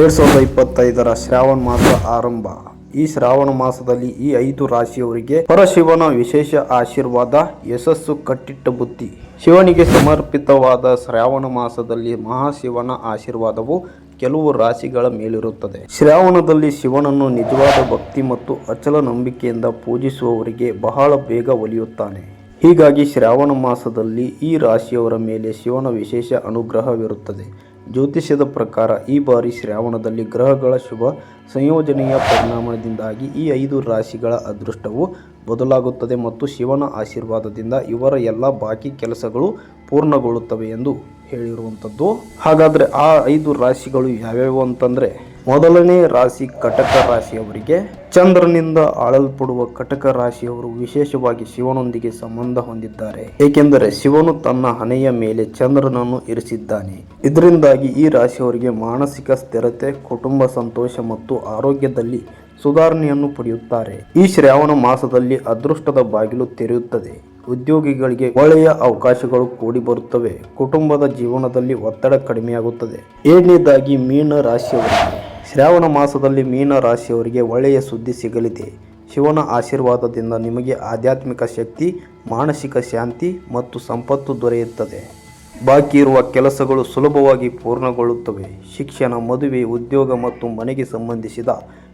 ಎರಡ್ ಸಾವಿರದ ಇಪ್ಪತ್ತೈದರ ಶ್ರಾವಣ ಮಾಸ ಆರಂಭ. ಈ ಶ್ರಾವಣ ಮಾಸದಲ್ಲಿ ಈ ಐದು ರಾಶಿಯವರಿಗೆ ಪರಶಿವನ ವಿಶೇಷ ಆಶೀರ್ವಾದ, ಯಶಸ್ಸು, ಕಟ್ಟಿಟ್ಟ ಬುದ್ಧಿ. ಶಿವನಿಗೆ ಸಮರ್ಪಿತವಾದ ಶ್ರಾವಣ ಮಾಸದಲ್ಲಿ ಮಹಾಶಿವನ ಆಶೀರ್ವಾದವು ಕೆಲವು ರಾಶಿಗಳ ಮೇಲಿರುತ್ತದೆ. ಶ್ರಾವಣದಲ್ಲಿ ಶಿವನನ್ನು ನಿಜವಾದ ಭಕ್ತಿ ಮತ್ತು ಅಚಲ ನಂಬಿಕೆಯಿಂದ ಪೂಜಿಸುವವರಿಗೆ ಬಹಳ ಬೇಗ ಒಲಿಯುತ್ತಾನೆ. ಹೀಗಾಗಿ ಶ್ರಾವಣ ಮಾಸದಲ್ಲಿ ಈ ರಾಶಿಯವರ ಮೇಲೆ ಶಿವನ ವಿಶೇಷ ಅನುಗ್ರಹವಿರುತ್ತದೆ. ಜ್ಯೋತಿಷ್ಯದ ಪ್ರಕಾರ ಈ ಬಾರಿ ಶ್ರಾವಣದಲ್ಲಿ ಗ್ರಹಗಳ ಶುಭ ಸಂಯೋಜನೆಯ ಪರಿಣಾಮದಿಂದಾಗಿ ಈ ಐದು ರಾಶಿಗಳ ಅದೃಷ್ಟವು ಬದಲಾಗುತ್ತದೆ ಮತ್ತು ಶಿವನ ಆಶೀರ್ವಾದದಿಂದ ಇವರ ಎಲ್ಲ ಬಾಕಿ ಕೆಲಸಗಳು ಪೂರ್ಣಗೊಳ್ಳುತ್ತವೆ ಎಂದು ಹೇಳಿರುವಂಥದ್ದು. ಹಾಗಾದರೆ ಆ ಐದು ರಾಶಿಗಳು ಯಾವ್ಯಾವು ಅಂತಂದರೆ ಮೊದಲನೇ ರಾಶಿ ಕಟಕ ರಾಶಿಯವರಿಗೆ ಚಂದ್ರನಿಂದ ಆಳಲ್ಪಡುವ ಕಟಕ ರಾಶಿಯವರು ವಿಶೇಷವಾಗಿ ಶಿವನೊಂದಿಗೆ ಸಂಬಂಧ ಹೊಂದಿದ್ದಾರೆ. ಏಕೆಂದರೆ ಶಿವನು ತನ್ನ ಹಣೆಯ ಮೇಲೆ ಚಂದ್ರನನ್ನು ಇರಿಸಿದ್ದಾನೆ. ಇದರಿಂದಾಗಿ ಈ ರಾಶಿಯವರಿಗೆ ಮಾನಸಿಕ ಸ್ಥಿರತೆ, ಕುಟುಂಬ ಸಂತೋಷ ಮತ್ತು ಆರೋಗ್ಯದಲ್ಲಿ ಸುಧಾರಣೆಯನ್ನು ಪಡೆಯುತ್ತಾರೆ. ಈ ಶ್ರಾವಣ ಮಾಸದಲ್ಲಿ ಅದೃಷ್ಟದ ಬಾಗಿಲು ತೆರೆಯುತ್ತದೆ. ಉದ್ಯೋಗಿಗಳಿಗೆ ಒಳ್ಳೆಯ ಅವಕಾಶಗಳು ಕೂಡಿ ಬರುತ್ತವೆ. ಕುಟುಂಬದ ಜೀವನದಲ್ಲಿ ಒತ್ತಡ ಕಡಿಮೆಯಾಗುತ್ತದೆ. ಏಳನೇದಾಗಿ ಮೀನ ರಾಶಿಯವರಿಗೆ ಶ್ರಾವಣ ಮಾಸದಲ್ಲಿ ಮೀನ ರಾಶಿಯವರಿಗೆ ಒಳ್ಳೆಯ ಸುದ್ದಿ ಸಿಗಲಿದೆ. ಶಿವನ ಆಶೀರ್ವಾದದಿಂದ ನಿಮಗೆ ಆಧ್ಯಾತ್ಮಿಕ ಶಕ್ತಿ, ಮಾನಸಿಕ ಶಾಂತಿ ಮತ್ತು ಸಂಪತ್ತು ದೊರೆಯುತ್ತದೆ. ಬಾಕಿ ಇರುವ ಕೆಲಸಗಳು ಸುಲಭವಾಗಿ ಪೂರ್ಣಗೊಳ್ಳುತ್ತವೆ. ಶಿಕ್ಷಣ, ಮದುವೆ, ಉದ್ಯೋಗ ಮತ್ತು ಮನೆಗೆ ಸಂಬಂಧಿಸಿದ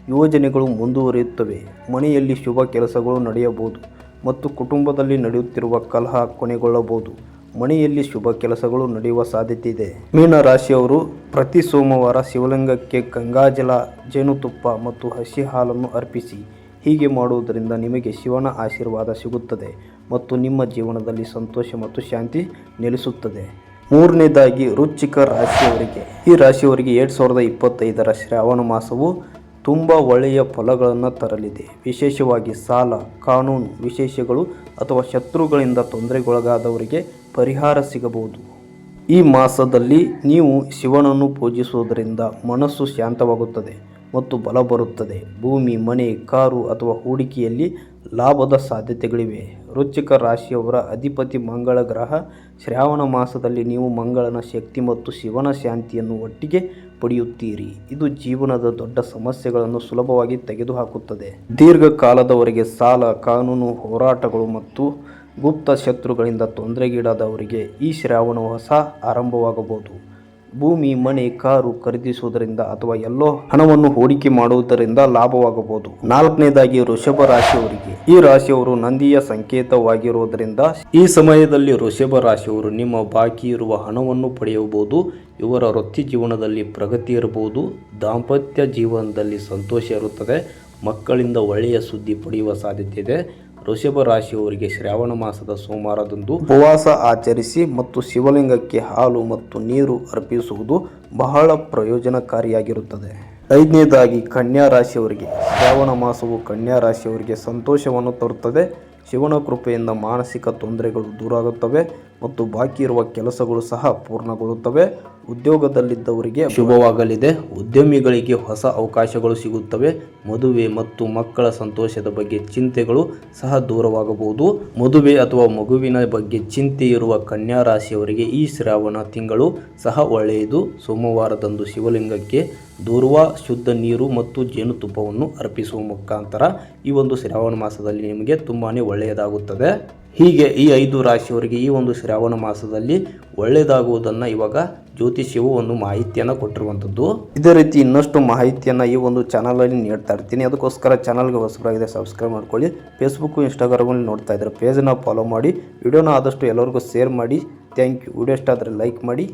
ಯೋಜನೆಗಳು ಮುಂದುವರಿಯುತ್ತವೆ. ಮನೆಯಲ್ಲಿ ಶುಭ ಕೆಲಸಗಳು ನಡೆಯಬಹುದು ಮತ್ತು ಕುಟುಂಬದಲ್ಲಿ ನಡೆಯುತ್ತಿರುವ ಕಲಹ ಕೊನೆಗೊಳ್ಳಬಹುದು. ಮನೆಯಲ್ಲಿ ಶುಭ ಕೆಲಸಗಳು ನಡೆಯುವ ಸಾಧ್ಯತೆ ಇದೆ ಮೀನ ರಾಶಿಯವರು ಪ್ರತಿ ಸೋಮವಾರ ಶಿವಲಿಂಗಕ್ಕೆ ಗಂಗಾಜಲ ಜೇನುತುಪ್ಪ ಮತ್ತು ಹಸಿ ಹಾಲನ್ನು ಅರ್ಪಿಸಿ, ಹೀಗೆ ಮಾಡುವುದರಿಂದ ನಿಮಗೆ ಶಿವನ ಆಶೀರ್ವಾದ ಸಿಗುತ್ತದೆ ಮತ್ತು ನಿಮ್ಮ ಜೀವನದಲ್ಲಿ ಸಂತೋಷ ಮತ್ತು ಶಾಂತಿ ನೆಲೆಸುತ್ತದೆ. ಮೂರನೇದಾಗಿ ರುಚಿಕ ರಾಶಿಯವರಿಗೆ. ಈ ರಾಶಿಯವರಿಗೆ ಎರಡು ಸಾವಿರದ ಇಪ್ಪತ್ತೈದರ ಶ್ರಾವಣ ಮಾಸವು ತುಂಬ ಒಳ್ಳೆಯ ಫಲಗಳನ್ನು ತರಲಿದೆ. ವಿಶೇಷವಾಗಿ ಸಾಲ, ಕಾನೂನು ವಿಶೇಷಗಳು ಅಥವಾ ಶತ್ರುಗಳಿಂದ ತೊಂದರೆಗೊಳಗಾದವರಿಗೆ ಪರಿಹಾರ ಸಿಗಬಹುದು. ಈ ಮಾಸದಲ್ಲಿ ನೀವು ಶಿವನನ್ನು ಪೂಜಿಸುವುದರಿಂದ ಮನಸ್ಸು ಶಾಂತವಾಗುತ್ತದೆ ಮತ್ತು ಬಲ ಬರುತ್ತದೆ. ಭೂಮಿ, ಮನೆ, ಕಾರು ಅಥವಾ ಹೂಡಿಕೆಯಲ್ಲಿ ಲಾಭದ ಸಾಧ್ಯತೆಗಳಿವೆ. ರುಚಿಕ ರಾಶಿಯವರ ಅಧಿಪತಿ ಮಂಗಳ ಗ್ರಹ, ಶ್ರಾವಣ ಮಾಸದಲ್ಲಿ ನೀವು ಮಂಗಳನ ಶಕ್ತಿ ಮತ್ತು ಶಿವನ ಶಾಂತಿಯನ್ನು ಒಟ್ಟಿಗೆ ಪಡೆಯುತ್ತೀರಿ. ಇದು ಜೀವನದ ದೊಡ್ಡ ಸಮಸ್ಯೆಗಳನ್ನು ಸುಲಭವಾಗಿ ತೆಗೆದುಹಾಕುತ್ತದೆ. ದೀರ್ಘಕಾಲದವರೆಗೆ ಸಾಲ, ಕಾನೂನು ಹೋರಾಟಗಳು ಮತ್ತು ಗುಪ್ತ ಶತ್ರುಗಳಿಂದ ತೊಂದರೆಗೀಡಾದವರಿಗೆ ಈ ಶ್ರಾವಣ ಹೊಸ ಆರಂಭವಾಗಬಹುದು. ಭೂಮಿ, ಮನೆ, ಕಾರು ಖರೀದಿಸುವುದರಿಂದ ಅಥವಾ ಎಲ್ಲೋ ಹಣವನ್ನು ಹೂಡಿಕೆ ಮಾಡುವುದರಿಂದ ಲಾಭವಾಗಬಹುದು. ನಾಲ್ಕನೇದಾಗಿ ವೃಷಭ ರಾಶಿಯವರಿಗೆ. ಈ ರಾಶಿಯವರು ನಂದಿಯ ಸಂಕೇತವಾಗಿರುವುದರಿಂದ ಈ ಸಮಯದಲ್ಲಿ ವೃಷಭ ರಾಶಿಯವರು ನಿಮ್ಮ ಬಾಕಿ ಇರುವ ಹಣವನ್ನು ಪಡೆಯಬಹುದು. ಇವರ ವೃತ್ತಿ ಜೀವನದಲ್ಲಿ ಪ್ರಗತಿ ಇರಬಹುದು. ದಾಂಪತ್ಯ ಜೀವನದಲ್ಲಿ ಸಂತೋಷ ಇರುತ್ತದೆ. ಮಕ್ಕಳಿಂದ ಒಳ್ಳೆಯ ಸುದ್ದಿ ಪಡೆಯುವ ಸಾಧ್ಯತೆ ಇದೆ. ವೃಷಭ ರಾಶಿಯವರಿಗೆ ಶ್ರಾವಣ ಮಾಸದ ಸೋಮವಾರದಂದು ಉಪವಾಸ ಆಚರಿಸಿ ಮತ್ತು ಶಿವಲಿಂಗಕ್ಕೆ ಹಾಲು ಮತ್ತು ನೀರು ಅರ್ಪಿಸುವುದು ಬಹಳ ಪ್ರಯೋಜನಕಾರಿಯಾಗಿರುತ್ತದೆ. ಐದನೇದಾಗಿ ಕನ್ಯಾ ರಾಶಿಯವರಿಗೆ. ಶ್ರಾವಣ ಮಾಸವು ಕನ್ಯಾ ರಾಶಿಯವರಿಗೆ ಸಂತೋಷವನ್ನು ತರುತ್ತದೆ. ಶಿವನ ಕೃಪೆಯಿಂದ ಮಾನಸಿಕ ತೊಂದರೆಗಳು ದೂರಾಗುತ್ತವೆ. ಮತ್ತು ಬಾಕಿ ಇರುವ ಕೆಲಸಗಳು ಸಹ ಪೂರ್ಣಗೊಳ್ಳುತ್ತವೆ. ಉದ್ಯೋಗದಲ್ಲಿದ್ದವರಿಗೆ ಶುಭವಾಗಲಿದೆ. ಉದ್ಯಮಿಗಳಿಗೆ ಹೊಸ ಅವಕಾಶಗಳು ಸಿಗುತ್ತವೆ. ಮದುವೆ ಮತ್ತು ಮಕ್ಕಳ ಸಂತೋಷದ ಬಗ್ಗೆ ಚಿಂತೆಗಳು ಸಹ ದೂರವಾಗಬಹುದು. ಮದುವೆ ಅಥವಾ ಮಗುವಿನ ಬಗ್ಗೆ ಚಿಂತೆ ಇರುವ ಕನ್ಯಾ ರಾಶಿಯವರಿಗೆ ಈ ಶ್ರಾವಣ ತಿಂಗಳು ಸಹ ಒಳ್ಳೆಯದು. ಸೋಮವಾರದಂದು ಶಿವಲಿಂಗಕ್ಕೆ ದೂರುವ ಶುದ್ಧ ನೀರು ಮತ್ತು ಜೇನುತುಪ್ಪವನ್ನು ಅರ್ಪಿಸುವ ಮುಖಾಂತರ ಈ ಒಂದು ಶ್ರಾವಣ ಮಾಸದಲ್ಲಿ ನಿಮಗೆ ತುಂಬಾ ಒಳ್ಳೆಯದಾಗುತ್ತದೆ. ಹೀಗೆ ಈ ಐದು ರಾಶಿಯವರಿಗೆ ಈ ಒಂದು ಶ್ರಾವಣ ಮಾಸದಲ್ಲಿ ಒಳ್ಳೆಯದಾಗುವುದನ್ನು ಇವಾಗ ಜ್ಯೋತಿಷ್ಯವು ಒಂದು ಮಾಹಿತಿಯನ್ನು ಕೊಟ್ಟಿರುವಂಥದ್ದು. ಇದೇ ರೀತಿ ಇನ್ನಷ್ಟು ಮಾಹಿತಿಯನ್ನು ಈ ಒಂದು ಚಾನಲಲ್ಲಿ ನೀಡ್ತಾ ಇರ್ತೀನಿ. ಅದಕ್ಕೋಸ್ಕರ ಚಾನಲ್ಗೆ ಹೊಸಬರಾಗಿದೆ ಸಬ್ಸ್ಕ್ರೈಬ್ ಮಾಡ್ಕೊಳ್ಳಿ. ಫೇಸ್ಬುಕ್ಕು ಇನ್ಸ್ಟಾಗ್ರಾಮಲ್ಲಿ ನೋಡ್ತಾ ಇದ್ದಾರೆ ಪೇಜನ್ನು ಫಾಲೋ ಮಾಡಿ. ವಿಡಿಯೋನ ಆದಷ್ಟು ಎಲ್ಲರಿಗೂ ಶೇರ್ ಮಾಡಿ. ಥ್ಯಾಂಕ್ ಯು ವಿಡಿಯೋ ಇಷ್ಟ ಲೈಕ್ ಮಾಡಿ.